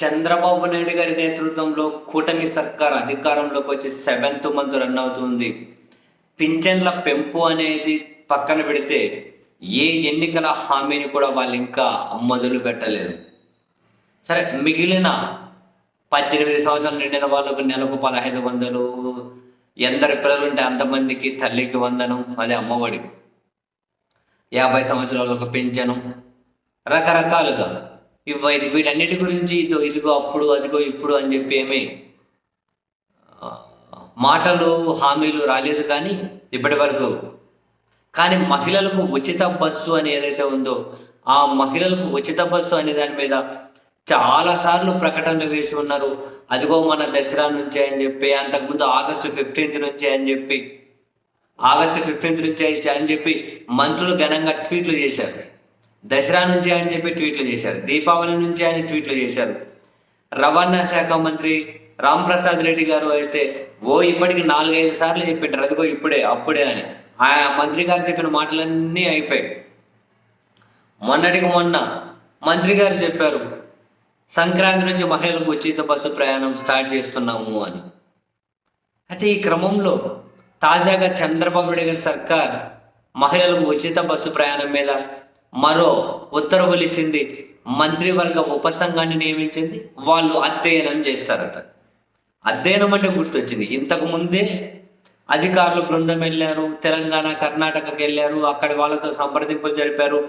చంద్రబాబు నాయుడు గారి నేతృత్వంలో కూటమి సర్కార్ అధికారంలోకి వచ్చి సెవెంత్ మంత్ రన్ అవుతుంది. పింఛన్ల పెంపు అనేది పక్కన పెడితే ఏ ఎన్నికల హామీని కూడా వాళ్ళు ఇంకా మొదలు పెట్టలేదు. సరే మిగిలిన పద్దెనిమిది సంవత్సరాలు నిండిన వాళ్ళకు నెలకు పదహైదు వందలు ఎందరి పిల్లలు ఉంటే అంతమందికి తల్లికి వందనం అదే అమ్మఒడి. యాభై సంవత్సరాలకు పెంచను రకరకాలుగా ఇవి వీటన్నిటి గురించి ఇదో ఇదిగో అప్పుడు అదిగో ఇప్పుడు అని చెప్పి ఏమీ మాటలు హామీలు రాలేదు కానీ ఇప్పటి వరకు. కానీ మహిళలకు ఉచిత బస్సు అని ఏదైతే ఉందో ఆ మహిళలకు ఉచిత బస్సు అనే దాని మీద చాలా సార్లు ప్రకటనలు వేసి ఉన్నారు. అదిగో మన దసరా నుంచే అని చెప్పి అంతకుముందు ఆగస్టు ఫిఫ్టీన్త్ నుంచే అని చెప్పి ఆగస్టు ఫిఫ్టీన్త్ నుంచే అని చెప్పి మంత్రులు ఘనంగా ట్వీట్లు చేశారు. దసరా నుంచి అని చెప్పి ట్వీట్లు చేశారు. దీపావళి నుంచి అని ట్వీట్లు చేశారు. రవాణా శాఖ మంత్రి రామ్ ప్రసాద్ రెడ్డి గారు అయితే ఓ ఇప్పటికి నాలుగైదు సార్లు చెప్పింటారు. అదిగో ఇప్పుడే అప్పుడే అని. ఆ మంత్రి గారు చెప్పిన మాటలన్నీ అయిపోయాయి. మొన్నటికి మొన్న మంత్రి గారు చెప్పారు సంక్రాంతి నుంచి మహిళలకు ఉచిత బస్సు ప్రయాణం స్టార్ట్ చేస్తున్నాము అని. అయితే ఈ క్రమంలో తాజాగా చంద్రబాబు నాయుడు గారి సర్కార్ మహిళలకు ఉచిత బస్సు ప్రయాణం మీద మరో ఉత్తర్వులు ఇచ్చింది మంత్రివర్గ ఉపసంఘాన్ని నియమించింది వాళ్ళు అధ్యయనం చేస్తారట. అధ్యయనం అంటే గుర్తొచ్చింది. ఇంతకు ముందే అధికారులు బృందం వెళ్ళారు తెలంగాణ కర్ణాటకకి వెళ్ళారు అక్కడ వాళ్ళతో సంప్రదింపులు జరిపారు.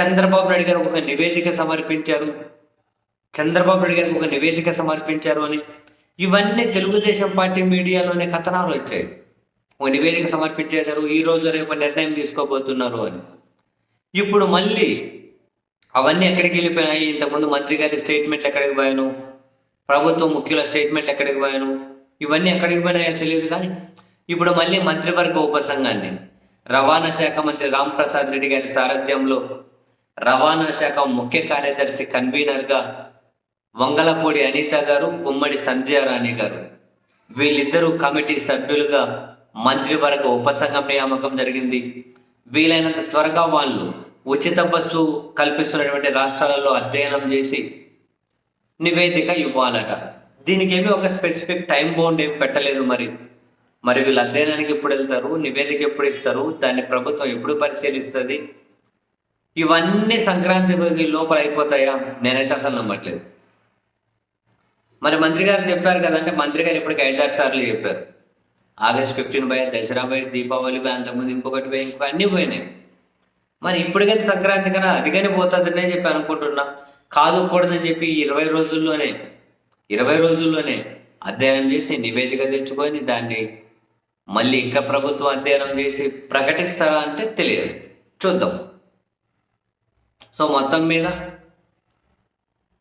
చంద్రబాబు నాయుడు గారు ఒక నివేదిక సమర్పించారు. చంద్రబాబు నాయుడు గారికి ఒక నివేదిక సమర్పించారు అని. ఇవన్నీ తెలుగుదేశం పార్టీ మీడియాలోనే కథనాలు వచ్చాయి. ఒక నివేదిక సమర్పించేశారు ఈ రోజు రేపు నిర్ణయం తీసుకోబోతున్నారు అని. ఇప్పుడు మళ్ళీ అవన్నీ ఎక్కడికి వెళ్ళిపోయినాయి ఇంతకుముందు మంత్రి గారి స్టేట్మెంట్ ఎక్కడికి పోయాను? ప్రభుత్వ ముఖ్యుల స్టేట్మెంట్ ఎక్కడికి పోయాను? ఇవన్నీ ఎక్కడికి పోయినాయో తెలియదు కానీ ఇప్పుడు మళ్ళీ మంత్రివర్గ ఉపసంఘాన్ని రవాణా శాఖ మంత్రి రామ్ ప్రసాద్ రెడ్డి గారి సారథ్యంలో రవాణా శాఖ ముఖ్య కార్యదర్శి కన్వీనర్గా వంగలపూడి అనిత గారు గుమ్మడి సంధ్యారాణి గారు. వీళ్ళిద్దరూ కమిటీ సభ్యులుగా మంత్రివర్గ ఉపసంఘం నియామకం జరిగింది. వీలైనంత త్వరగా వాళ్ళు ఉచిత బస్సు కల్పిస్తున్నటువంటి రాష్ట్రాలలో అధ్యయనం చేసి నివేదిక ఇవ్వాలట. దీనికి ఏమీ ఒక స్పెసిఫిక్ టైం బౌండ్ ఏమి పెట్టలేదు మరి. మరి వీళ్ళు అధ్యయనానికి ఎప్పుడు వెళ్తారు? నివేదిక ఎప్పుడు ఇస్తారు? దాన్ని ప్రభుత్వం ఎప్పుడు పరిశీలిస్తుంది? ఇవన్నీ సంక్రాంతి లోపల అయిపోతాయా? నేనైతే అసలు నమ్మట్లేదు. మరి మంత్రి గారు చెప్పారు కదంటే మంత్రి గారు ఇప్పటికి ఐదారు సార్లు చెప్పారు. ఆగస్ట్ ఫిఫ్టీన్ పోయా దసరా పోయి దీపావళి పోయి అంతకుముందు ఇంకొకటి పోయి ఇంకొక అన్నీ పోయినాయి. మరి ఇప్పుడు కానీ సంక్రాంతి కన్నా అదిగానే పోతుందనే చెప్పి అనుకుంటున్నా. కాదు కూడదని చెప్పి ఇరవై రోజుల్లోనే ఇరవై రోజుల్లోనే అధ్యయనం చేసి నివేదిక తెచ్చుకొని దాన్ని మళ్ళీ ఇంకా ప్రభుత్వం అధ్యయనం చేసి ప్రకటిస్తారా అంటే తెలియదు. చూద్దాం. సో మొత్తం మీద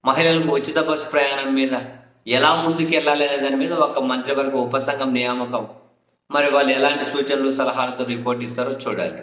మహిళలకు ఉచిత బస్సు ప్రయాణం మీద ఎలా ముందుకు వెళ్ళాలి అనే దాని మీద ఒక మంత్రివర్గ ఉపసంఘం నియామకం. మరి వాళ్ళు ఎలాంటి సూచనలు సలహాలతో రిపోర్ట్ ఇస్తారో చూడాలి.